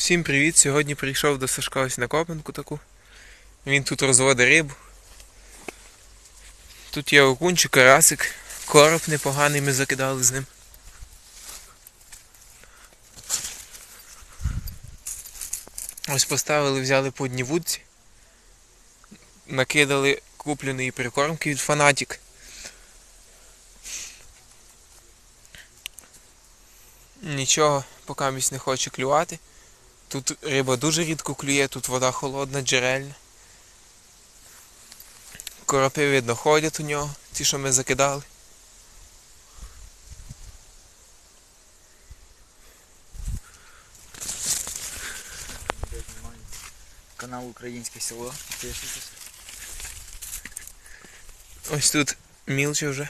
Всім привіт! Сьогодні прийшов до Сашка ось на копанку таку. Він тут розводить рибу. Тут є окунчик, карасик, короб непоганий ми закидали з ним. Ось поставили, взяли по одній вудці. Накидали купленої прикормки від Фанатік. Нічого, поки місць не хоче клювати. Тут риба дуже рідко клює, тут вода холодна, джерельна. Коропи, видно, ходять у нього, ті, що ми закидали. Канал Українське село. Підписуйтесь. Ось тут мілче вже.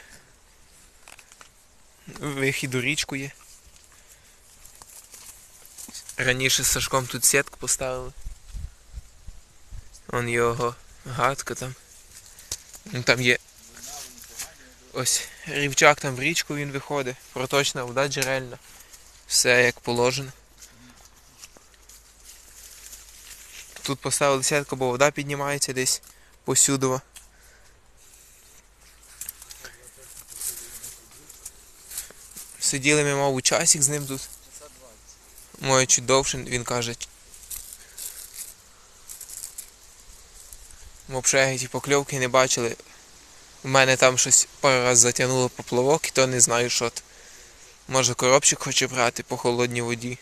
Вихід у річку є. Раніше з Сашком тут сітку поставили. Вон його гадка там. Ну, Там є. Ось рівчак там в річку він виходить. Проточна вода джерельна. Все як положено. Тут поставили сітку, бо вода піднімається десь посюдово. Сиділи ми, мабуть, часик з ним тут. Моє чуть довше, він каже. Взагалі ті покльовки не бачили. У мене там щось пару раз затягнуло поплавок, і то не знаю, що. то. Може коробчик хоче брати по холодній воді.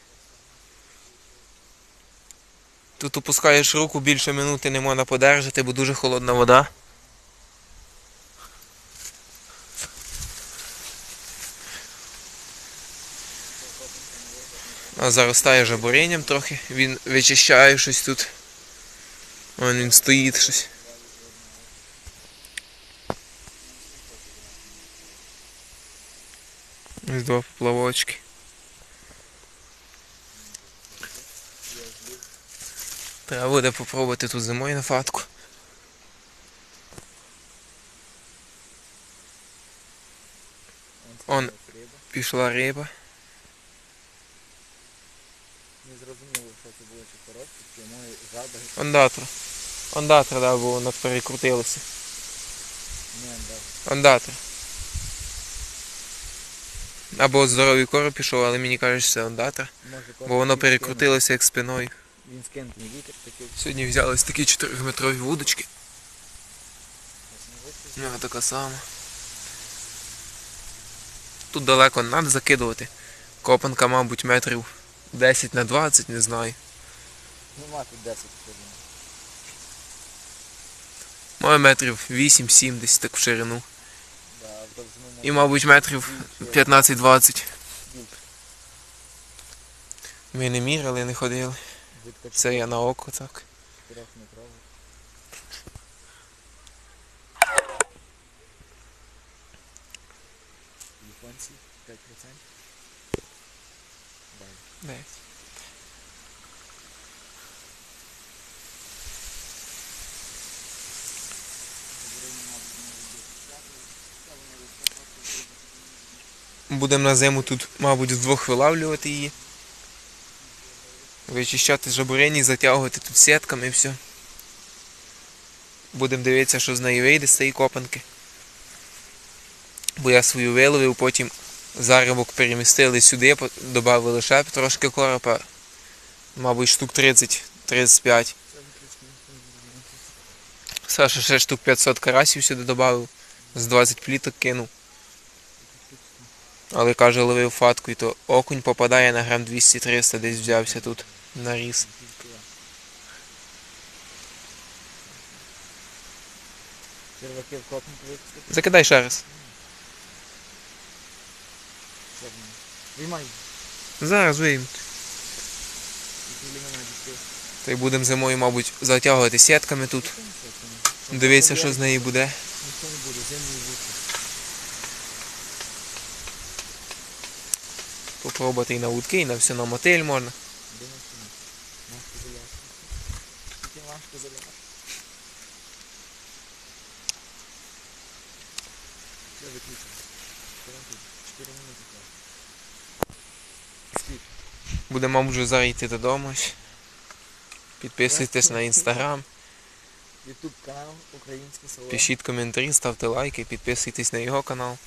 Тут опускаєш руку, більше минути не можна подержати, бо дуже холодна вода. Заростає жабуренням трохи. Він вичищає щось тут. Вон він стоїть щось. Ось два поплавочки. Треба буде попробувати тут зимою на фатку. Он. Пішла риба. Ондатра. Ондатра, да, бо воно перекрутилося. Не, да. Ондатра. Або здоровий короб пішов, але мені кажуть, що це ондатра. Бо воно перекрутилося як спиною. Він скинутий вітер такий. Сьогодні взяли ось такі 4-метрові вудочки. Ну, така сама. Тут далеко не треба закидувати. Копанка, мабуть, метрів 10 на 20, не знаю. Нема тут 10 хвилин. Має метрів 8-7 десь так в ширину. Да, в довжину І, мабуть, метрів 15-20. Ми не міряли, не ходили. Це я на око так. 4 метрова. Японці 5%. Далі. Десь. Будемо на зиму тут, мабуть, вдвох вилавлювати її. Вичищати жабурені, затягувати тут сітками і все. Будемо дивитися, що з неї вийде з цієї копанки. Бо я свою виловив, потім заробок перемістили сюди, додали ще трошки коропа. Мабуть, штук 30-35. Саша ще штук 500 карасів сюди додав, з 20 пліток кинув. Але каже, ловив фатку, і то окунь попадає на грам 200-300, десь взявся тут на ріс. Закидай ще раз. Виймай. Зараз вийм. І біля мене дістив. Та й будемо зимою, мабуть, затягувати сітками тут. Дивитися, що з неї буде. Ніхто не буде, зимній вудки. Попробувати і на вудки, і на все на мотиль можна. Думаю, що ні. Маску заляти. Тільки маску заляти. Все виключено. 4 минути. Будемо, мабуть, вже зараз йти додому. Підписуйтесь на інстаграм, Ютуб канал Українське село. пишіть коментарі, ставте лайки, підписуйтесь на його канал.